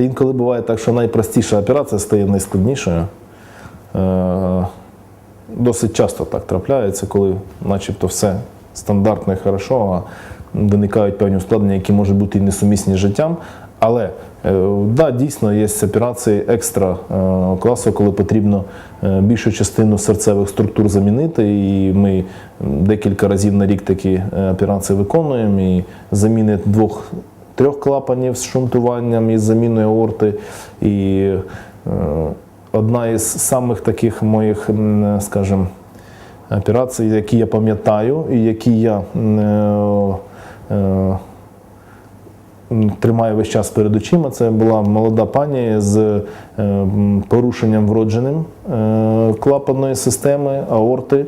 знаєте, інколи буває так, що найпростіша операція стає найскладнішою. Е, Досить часто так трапляється, коли начебто все стандартно і хорошо, а виникають певні ускладнення, які можуть бути і несумісні з життям. Але е, да, дійсно є операції екстра е, класу, коли потрібно більшу частину серцевих структур замінити. І ми декілька разів на рік такі операції виконуємо. І заміни двох трьох клапанів з шунтуванням і заміною аорти. І е, одна із самих таких моїх, скажімо, операцій, які я пам'ятаю, і які я е, тримаю весь час перед очима. Це була молода пані з е, порушенням вродженим клапанної системи, аорти.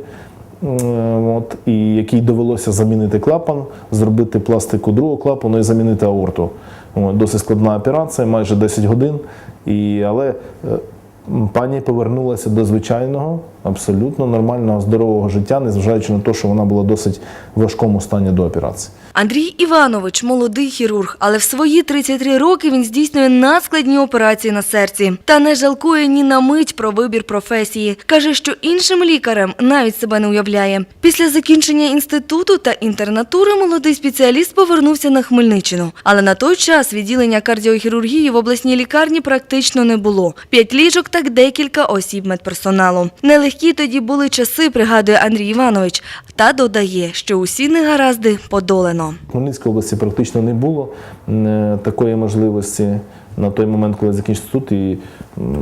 М, От, і якій довелося замінити клапан, зробити пластику другого клапану і замінити аорту. От, досить складна операція, майже 10 годин. І, але е, пані повернулася до звичайного, абсолютно нормального, здорового життя, незважаючи на те, що вона була в досить важкому стані до операції. Андрій Іванович молодий хірург, але в свої 33 роки він здійснює надскладні операції на серці та не жалкує ні на мить про вибір професії. Каже, що іншим лікарем навіть себе не уявляє. Після закінчення інституту та інтернатури молодий спеціаліст повернувся на Хмельниччину. Але на той час відділення кардіохірургії в обласній лікарні практично не було. П'ять ліжок так декілька осіб медперсоналу. Нелегкі тоді були часи, пригадує Андрій Іванович, та додає, що усі негаразди подолано. В Хмельницькій області практично не було е, такої можливості на той момент, коли закінчив інститут, і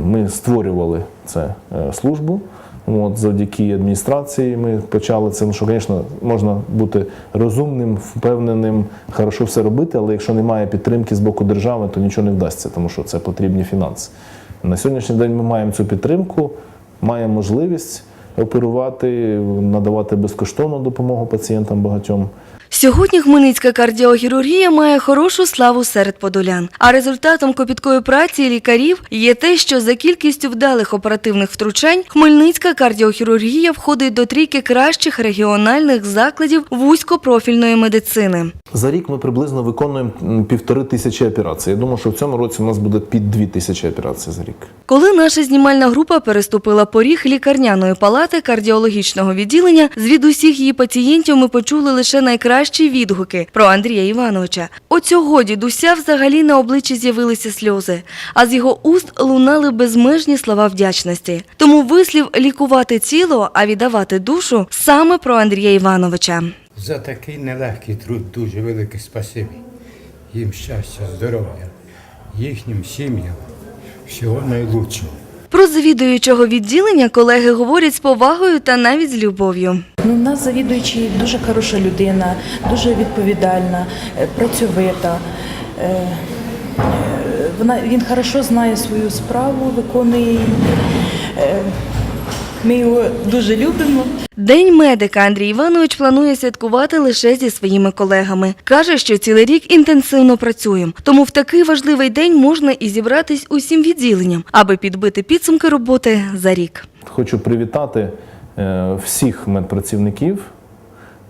ми створювали це е, службу. От, завдяки адміністрації ми почали це. Ну, що, звісно, можна бути розумним, впевненим, хорошо все робити, але якщо немає підтримки з боку держави, то нічого не вдасться, тому що це потрібні фінанси. На сьогоднішній день ми маємо цю підтримку, маємо можливість оперувати, надавати безкоштовну допомогу пацієнтам багатьом. Сьогодні Хмельницька кардіохірургія має хорошу славу серед подолян. А результатом копіткої праці лікарів є те, що за кількістю вдалих оперативних втручань Хмельницька кардіохірургія входить до трійки кращих регіональних закладів вузькопрофільної медицини. За рік ми приблизно виконуємо півтори тисячі операцій. Я думаю, що в цьому році у нас буде під дві тисячі операцій за рік. Коли наша знімальна група переступила поріг лікарняної палати кардіологічного відділення, звідусіх її пацієнтів ми почули лише найкращі відгуки про Андрія Івановича. От цього дідуся взагалі на обличчі з'явилися сльози, а з його уст лунали безмежні слова вдячності. Тому вислів лікувати тіло, а віддавати душу саме про Андрія Івановича. За такий нелегкий труд дуже велике спасибі. Їм щастя, здоров'я, їхнім сім'ям, всього найлучшого. Про завідуючого відділення колеги говорять з повагою та навіть з любов'ю. Ну, у нас завідуючий дуже хороша людина, дуже відповідальна, е, працьовита. Е, е, Вона, він хорошо знає свою справу, виконує її. Ми його дуже любимо. День медика Андрій Іванович планує святкувати лише зі своїми колегами. Каже, що цілий рік інтенсивно працюємо, тому в такий важливий день можна і зібратись усім відділенням, аби підбити підсумки роботи за рік. Хочу привітати е, всіх медпрацівників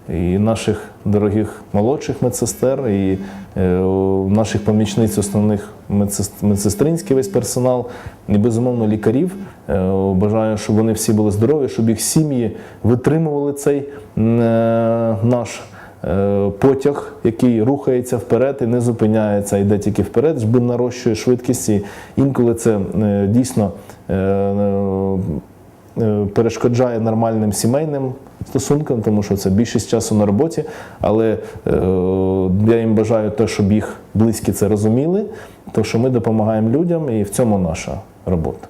і наших дорогих молодших медсестер, і е, наших помічниць, основних медсестринський весь персонал, і безумовно лікарів. Е, Бажаю, щоб вони всі були здорові, щоб їх сім'ї витримували цей е, наш. Потяг, який рухається вперед і не зупиняється, йде тільки вперед, жби нарощує швидкість. Інколи це дійсно перешкоджає нормальним сімейним стосункам, тому що це більшість часу на роботі. Але е, я їм бажаю те, щоб їх близькі це розуміли, тому що ми допомагаємо людям, і в цьому наша робота.